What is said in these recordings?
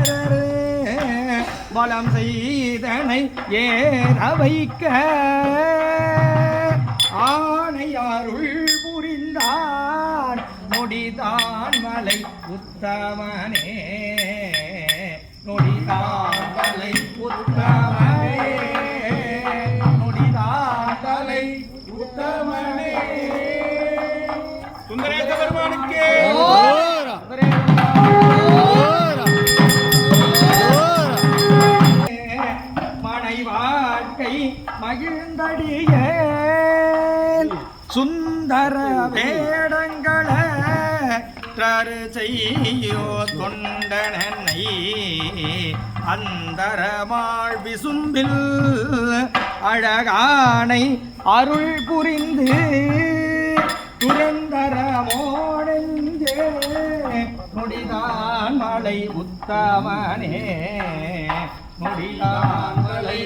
அமரரு வலம் செய்தனை ஏற வைக்க ஆணையாருள் புரிந்தான். நொடிதான் மலை உத்தமனே. நொடிதான் மலை உத்தமனே. நொடிதான் மலை உத்தமனே. சுந்தரேச பெருமானுக்கே. மகிழ்ந்தடிய சுந்தர வேடங்கள தரு செய்யோ தொண்டனை அந்தரமாள் விசும்பில் அழகானை அருள் புரிந்து துரந்தரமோடெஞ்சே முடிதான் மலை உத்தமனே. முடிதான் மலை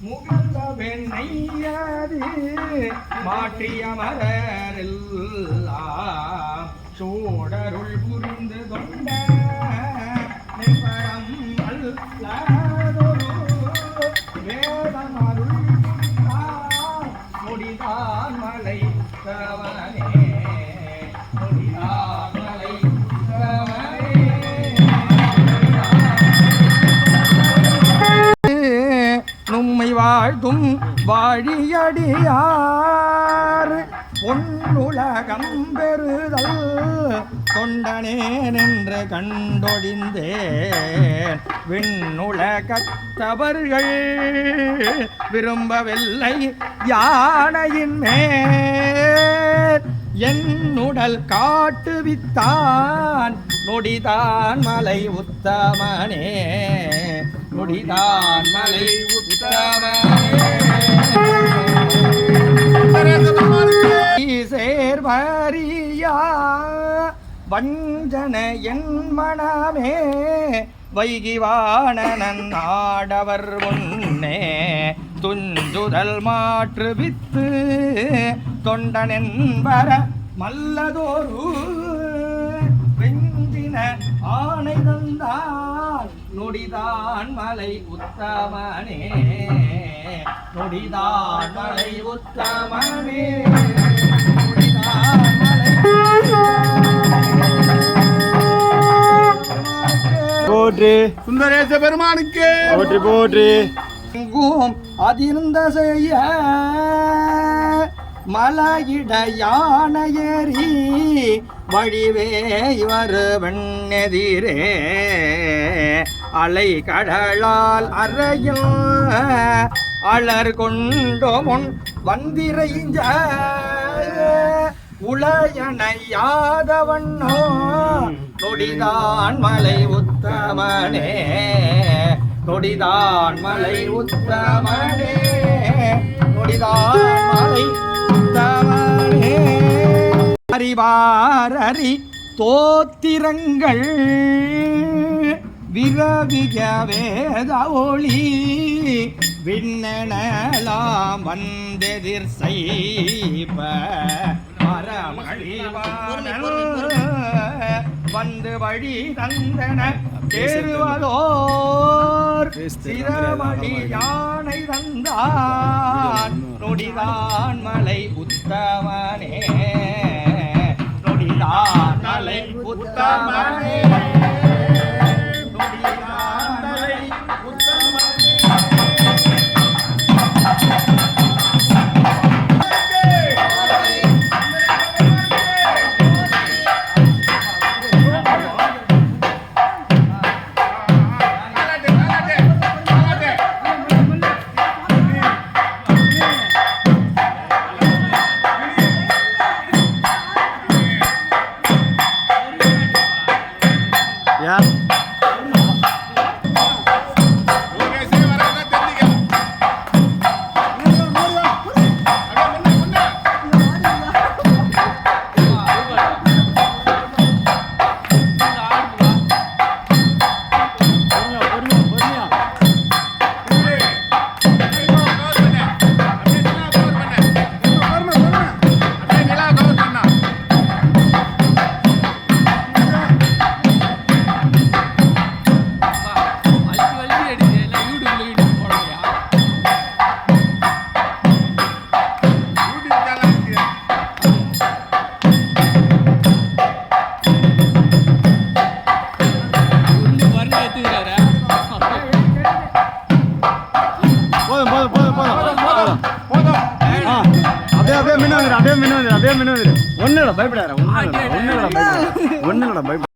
முகந்த வெண்ணையாது மாற்றிய சோடருள் புரிந்து கொண்ட நின்பரம் அல்லதொரு வேதம் முடிதான் மலை தவனே முடிதான் வாழ்த்தும் வாழியடியார். பொன்னுலகம் பெறுதல் தொண்டனேன் என்று கண்டொழிந்தேன். விண்ணுலகத்தவர்கள் விரும்பவில்லை யானையின் மேல். என்னுடல் காட்டுவித்தான் நொடிதான் மலை உத்தமனே. நொடிதான் மலை சேர்வரியா வஞ்சன என் மனமே வைகிவானன் ஆடவர் முன்னே. துஞ்சுதல் மாற்று வித்து தொண்டனென்பர மல்லதோரு. வெஞ்சின ஆணை தந்தார் நொடிதான் மலை உத்தமனே. நொடிதான் மலை உத்தமனே. நொடிதான் மலை போற்றி. சுந்தரேச பெருமானுக்கே. போற்றி போற்றி. எங்கும் அதிர்ந்த செய்ய மலையிட யானையேறி வழிவே இவர் வெண்ணெதிரே அலை கடலால் அறையும் அலர் கொண்டோமுன் வந்திரைஞ்ச உளையணையாதவண்ணோ நொடிதான் மலை உத்தமனே நொடிதான் மலை உத்தமனே நொடிதான் மலை உத்தமனே. அறிவாரறி தோத்திரங்கள் விரவிக வேத ஒளி விண்ணெனலாம் வந்தெதிர் செய்ப வந்து வழி தந்தன தேறுவதோர் சிரமணி யானை தந்தான். நொடிதான் மலை உத்தமனே. நொடிதான் மலை உத்தமனே. வந்துரு அப்படியே மின்ன வந்துரு அப்படியே மின்ன வந்துரு ஒன்னும் இல்லை பயப்படாத ஒன்னும் இல்லை ஒன்னும் இல்லை பயப்படாத ஒன்னும் இல்லை பயப்பட